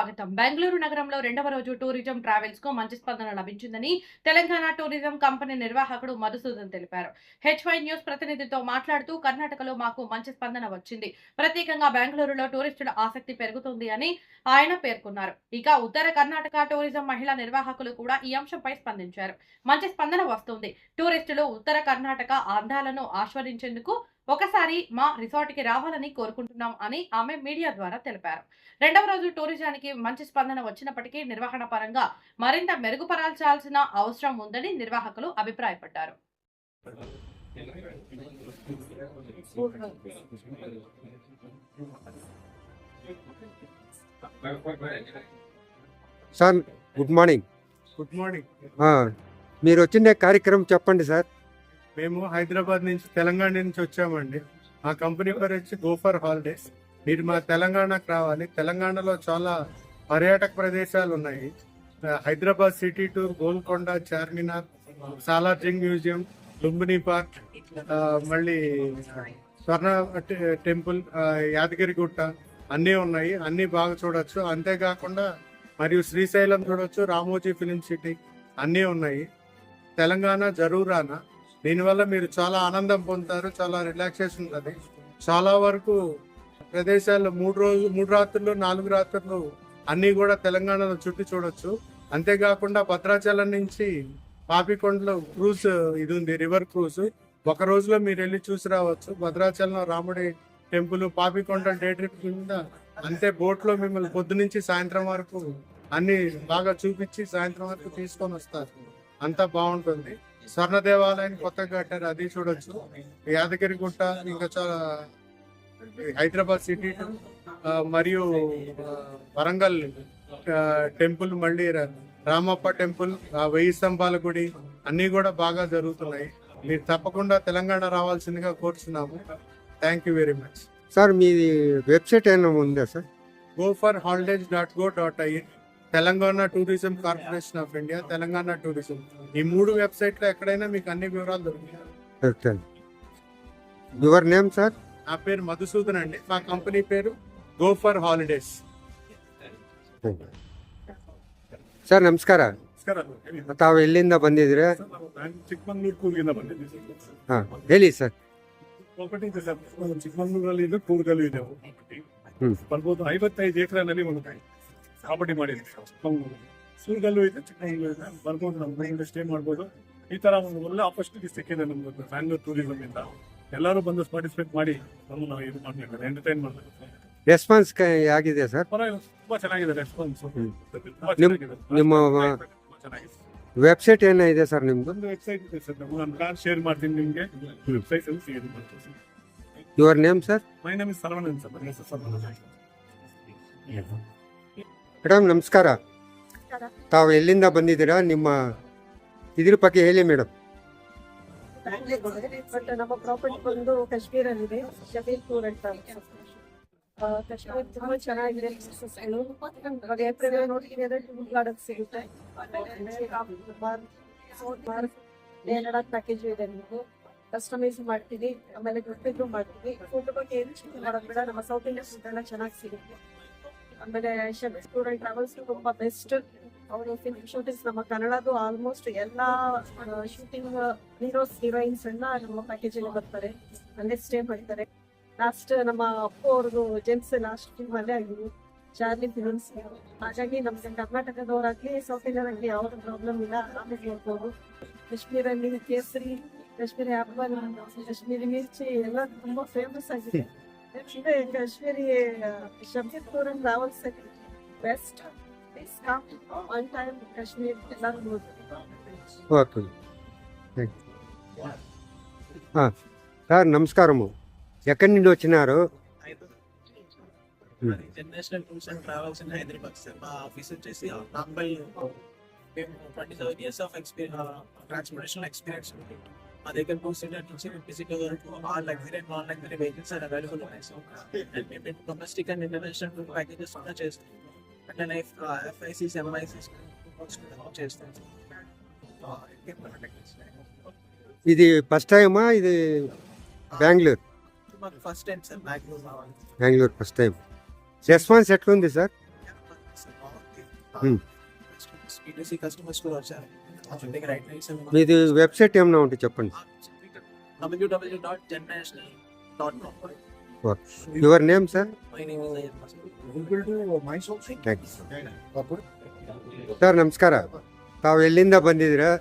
స్వాగతం. బెంగళూరు నగరంలో రెండవ రోజు టూరిజం ట్రావెల్స్కు మంచి స్పందన లభించిందని తెలంగాణ టూరిజం కంపెనీ నిర్వాహకుడు మధుసూదన్ తెలిపారు. హెచ్వై న్యూస్ ప్రతినిధితో మాట్లాడుతూ కర్ణాటకలో మాకు మంచి స్పందన వచ్చింది. ప్రత్యేకంగా బెంగళూరులో టూరిస్టుల ఆసక్తి పెరుగుతుంది అని ఆయన పేర్కొన్నారు. ఇక ఉత్తర కర్ణాటక టూరిజం మహిళా నిర్వాహకులు కూడా ఈ అంశంపై స్పందించారు. మంచి స్పందన వస్తుంది. టూరిస్టులు ఉత్తర కర్ణాటక అందాలను ఆస్వాదించేందుకు ఒకసారి మా రిసార్ట్కి రావాలని కోరుకుంటున్నాం అని ఆమె మీడియా ద్వారా తెలిపారు. రెండవ రోజు టూరిజానికి మంచి స్పందన వచ్చినప్పటికీ నిర్వహణ పరంగా మరింత మెరుగుపరచాల్సిన అవసరం ఉందని నిర్వాహకులు అభిప్రాయపడ్డారు. Sir good morning. Good morning. మీరు వచ్చిన కార్యక్రమం చెప్పండి సార్. మేము హైదరాబాద్ నుంచి తెలంగాణ నుంచి వచ్చామండి. మా కంపెనీ పేరు వచ్చి గోఫర్ హాలిడేస్. మీరు మా తెలంగాణకు రావాలి. తెలంగాణలో చాలా పర్యాటక ప్రదేశాలు ఉన్నాయి. Hyderabad city tour Golconda Charminar Salar Jung museum Lumbini park మళ్ళీ స్వర్ణ టెంపుల్ యాదగిరిగుట్ట అన్నీ ఉన్నాయి. అన్నీ బాగా చూడొచ్చు. అంతేకాకుండా మరియు శ్రీశైలం చూడొచ్చు. రామోజీ ఫిలిం సిటీ అన్నీ ఉన్నాయి. తెలంగాణ జరూరానా? దీనివల్ల మీరు చాలా ఆనందం పొందుతారు చాలా రిలాక్సేషన్ ఉంటుంది. చాలా వరకు ప్రదేశాల్లో మూడు రోజులు మూడు రాత్రులు నాలుగు రాత్రులు అన్నీ కూడా తెలంగాణలో చుట్టి చూడొచ్చు. అంతేకాకుండా భద్రాచలం నుంచి పాపికొండలో క్రూజ్ ఇది ఉంది రివర్ క్రూజ్. ఒక రోజులో మీరు వెళ్ళి చూసి రావచ్చు. భద్రాచలం రాముడి టెంపుల్ పాపికొండ డే ట్రిప్ కింద అంతే బోట్లో మిమ్మల్ని పొద్దు నుంచి సాయంత్రం వరకు అన్ని బాగా చూపించి సాయంత్రం వరకు తీసుకొని వస్తారు. అంతా బాగుంటుంది. స్వర్ణ దేవాలయం కొత్తగా కట్టారు అది చూడొచ్చు. యాదగిరి గుట్ట ఇంకా చాలా హైదరాబాద్ సిటీ మరియు వరంగల్ టెంపుల్ మళ్ళీ రామప్ప టెంపుల్ ఆ, వెయ్యి స్తంభాల గుడి అన్ని కూడా బాగా జరుగుతున్నాయి. మీరు తప్పకుండా తెలంగాణ రావాల్సిందిగా కోరుచున్నాము. Thank you very much sir మీది వెబ్సైట్ ఏమైనా ఉందా sir? Go for holidays dot go dot I Telangana tourism corporation of India Telangana tourism ఈ మూడు వెబ్సైట్లో ఎక్కడైనా మీకు అన్ని వివరాలు దొరుకుతాయి ఓకే యువర్ నేమ్ సార్ నా పేరు మధుసూదన్ అండి మా కంపెనీ పేరు గో ఫర్ హాలిడేస్ ಸರ್ ನಮಸ್ಕಾರ ನಮಸ್ಕಾರ ತಾವು ಎಲ್ಲಿಂದ ಬಂದಿದ್ದೀರಾ ನಾನು ಚಿಕ್ಕಮಂಗ್ಳೂರು ಕೂರ್ಗಿಂದ ಬಂದಿದ್ದೀನಿ ಹಾ ಹೇಳಿ ಸರ್ ಪ್ರಾಪರ್ಟಿ ಇದೆ ಸರ್ ಚಿಕ್ಕಮಂಗ್ಳೂರಲ್ಲಿ ಇದೆ ಕೂರ್ಗಲ್ಲೂ ಇದೆ ಪ್ರಾಪರ್ಟಿ ಹ್ಮ್. ಬರ್ಬೋದು ಐವತ್ತೈದು ಎಕರೆನಲ್ಲಿ ಒಂದು ಪ್ರಾಪರ್ಟಿ ಮಾಡಿದ್ವಿ ಸೂರ್ಗಲ್ಲೂ ಇದೆ ಚಿಕ್ಕಮಂಗ್ಳೂರು ಇದೆ. ಬರ್ಬೋದು ನಮ್ಮ ಮನೆಯಿಂದ ಸ್ಟೇ ಮಾಡ್ಬೋದು. ಈ ತರ ಒಂದು ಒಳ್ಳೆ ಆಪರ್ಚುನಿಟಿ ಸಿಕ್ಕಿದೆ ನಮ್ಗೆ ಬ್ಯಾಂಗ್ಳೂರ್ ಟೂರಿಸಮ್ ಇಂದ. ಎಲ್ಲರೂ ಬಂದು ಪಾರ್ಟಿಸಿಪೇಟ್ ಮಾಡಿ ನಮ್ಮ ನಾವು ಇದು ಮಾಡ್ಬೇಕು ಎಂಟರ್ಟೈನ್ ಮಾಡ್ಬೇಕು. ರೆಸ್ಪಾನ್ಸ್ ಆಗಿದೆ ಸರ್? ಪರವಾಗಿಲ್ಲ ತುಂಬಾ ಚೆನ್ನಾಗಿದೆ ರೆಸ್ಪಾನ್ಸ್. ತುಂಬಾ ಚೆನ್ನಾಗಿದೆ. ನಿಮ್ಮ ತುಂಬಾ ಚೆನ್ನಾಗಿದೆ. ವೆಬ್ಸೈಟ್ ಏನಿದೆ ಸರ್ ನಿಮ್ದು? ಒಂದು ವೆಬ್ಸೈಟ್ ಇದೆ ಸರ್ ನಾನು ಕಾರ್ ಶೇರ್ ಮಾಡ್ತೀನಿ ನಿಮಗೆ. ವೆಬ್ಸೈಟ್ ಅಲ್ಲಿ ಶೇರ್ ಮಾಡ್ತೀನಿ your name sir my name is Saravanan sir. Yes sir Saravanan madam ನಮಸ್ಕಾರ. ತಾವು ಎಲ್ಲಿಂದ ಬಂದಿದ್ದೀರಾ? ನಿಮ್ಮ ಇದ್ರ ಬಗ್ಗೆ ಹೇಳಿ ಮೇಡಮ್. ಬಟ್ ನಮ್ಮ ಪ್ರಾಪರ್ಟಿ ಬಂದು ಕಾಶ್ಮೀರಲ್ಲಿದೆ ಶಬೀರ್ಪುರ್ ಅಂತ. ಆ, ಕಾಶ್ಮೀರ ತುಂಬಾ ಚೆನ್ನಾಗಿದೆ. ಇವಾಗ ಏಪ್ರಿಲ್ ನೋಡ್ತೀನಿ ಅಂದ್ರೆ ಟೂರ್ ಗಾರ್ಡನ್ ಸಿಗುತ್ತೆ. ಲಡಾಖ್ ಪ್ಯಾಕೇಜ್ ಇದೆ ನಿಮ್ಗೆ ಕಸ್ಟಮೈಸ್ ಮಾಡ್ತೀವಿ ಆಮೇಲೆ ಗೊತ್ತಿದ್ದು ಮಾಡ್ತೀವಿ ಫುಡ್ ಬಗ್ಗೆ ಏನು ಚಿಂತೆ ಮಾಡೋದು ಬೇಡ ನಮ್ಮ ಸೌತ್ ಇಂಡಿಯನ್ ಫುಡ್ ಎಲ್ಲ ಚೆನ್ನಾಗಿ ಸಿಗುತ್ತೆ. ಆಮೇಲೆ ಸ್ಟೂಡೆಂಟ್ ಟ್ರಾವೆಲ್ಸ್ ತುಂಬಾ ಬೆಸ್ಟ್ ಅವರು ಫಿಲ್ಮ್ ಶೂಟಿಂಗ್ಸ್ ನಮ್ಮ ಕನ್ನಡದು ಆಲ್ಮೋಸ್ಟ್ ಎಲ್ಲಾ ಶೂಟಿಂಗ್ ಹೀರೋಸ್ ಹೀರೋಯಿನ್ಸ್ ಎಲ್ಲ ನಮ್ಮ ಪ್ಯಾಕೇಜ್ ಅಲ್ಲಿ ಬರ್ತಾರೆ. ಅಲ್ಲೇ ಸ್ಟೇ ಮಾಡ್ತಾರೆ. ಲಾಸ್ಟ್ ನಮ್ಮ ಅಪ್ಪ ಅವ್ರದ್ದು ಜೆಂಟ್ಸ್ ಲಾಸ್ಟ್ ಫಿಲ್ಮ್ ಅಲ್ಲೇ ಆಗಿದ್ವಿ ಚಾರ್ಲಿ ಫಿಲ್ಮ್ಸ್ ಹಾಗಾಗಿ ನಮ್ಗೆ ಕರ್ನಾಟಕದವರಾಗ್ಲಿ ಸೌತ್ ಇಂಡಿಯನ್ ಆಗ್ಲಿ ಯಾವ್ದು ಪ್ರಾಬ್ಲಮ್ ಇಲ್ಲ. ಆಮೇಲೆ ನೋಡ್ಬೋದು ಕಾಶ್ಮೀರಲ್ಲಿ ಕೇಸರಿ, ಕಾಶ್ಮೀರಿ ಆಪಲ್ ಕಾಶ್ಮೀರಿ ಮಿರ್ಚಿ ಎಲ್ಲ ತುಂಬಾ ಫೇಮಸ್ ಆಗಿದೆ. ಇದೆ Kashmiri ಶಬ್ದಪುರ travels best please come one time Kashmir ಎಲ್ಲರೂ ನೋಡ್ಬೋದು ఓకే థ్యాంక్ యూ సార్ నమస్కారము ఎక్కడి నుండి వచ్చినారు international tours and travels in Hyderabad sir మా ఆఫీస్ వచ్చేసి నాంబల్ మేము twenty seven years of experience transportation experience ఉంది మా దగ్గర టూ సీటర్ నుంచి ఫిజికల్ వరకు all luxury non luxury vehicles are available ఉన్నాయి. సో మేము domestic and international tour packages కూడా చేస్తాం. అంటే లైఫ్ ఎఫ్ఐసీస్ ఎంఐసీస్ చేస్తాం. ఇది ఫస్ట్ టైమా ఇది బెంగళూరు మాకు ఫస్ట్ టైం సార్ బెంగళూరు రావాలి బెంగళూరు ఫస్ట్ టైం రెస్పాన్స్ ఎట్లుంది సార్ సార్. బీటీసీ కస్టమర్స్ కూడా వచ్చారు. మీది వెబ్సైట్ ఏమైనా ఉంటే చెప్పండి WWW dot generational dot com your name sir my name is thanks sir ನಮಸ್ಕಾರ ತಾವು ಎಲ್ಲಿಂದ ಬಂದಿದ್ದೀರಾ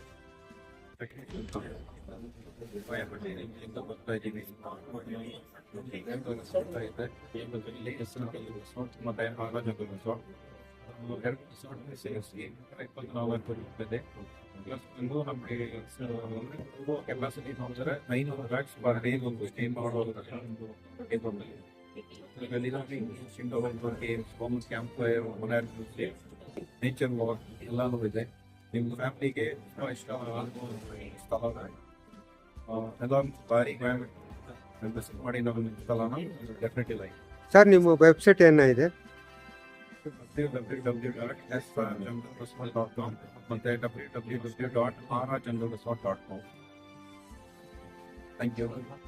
ಕೆಪಾಸಿಟಿ ನೋಡಿದ್ರೆ ಐನೂರು ಲ್ಯಾಕ್ಸ್ ಪರ್ ಡೇ ಒಂದು ಸ್ಟೇ ಮಾಡೋದು games homes campfire nature walk ಎಲ್ಲಾನು ಇದೆ? ನಿಮ್ಮ ಫ್ಯಾಮಿಲಿಗೆ ಇಷ್ಟ ಸ್ಥಳ ಎಲ್ಲ ಭಾರಿ ಮಾಡಿ ನಾವು ಸ್ಥಳನ ಡೆಫಿನೆಟ್ಲಿ ಲೈಕ್ ಸರ್ ನಿಮ್ಮ ವೆಬ್ಸೈಟ್ ಏನಿದೆ www.srchandrakaswal.com Thank you.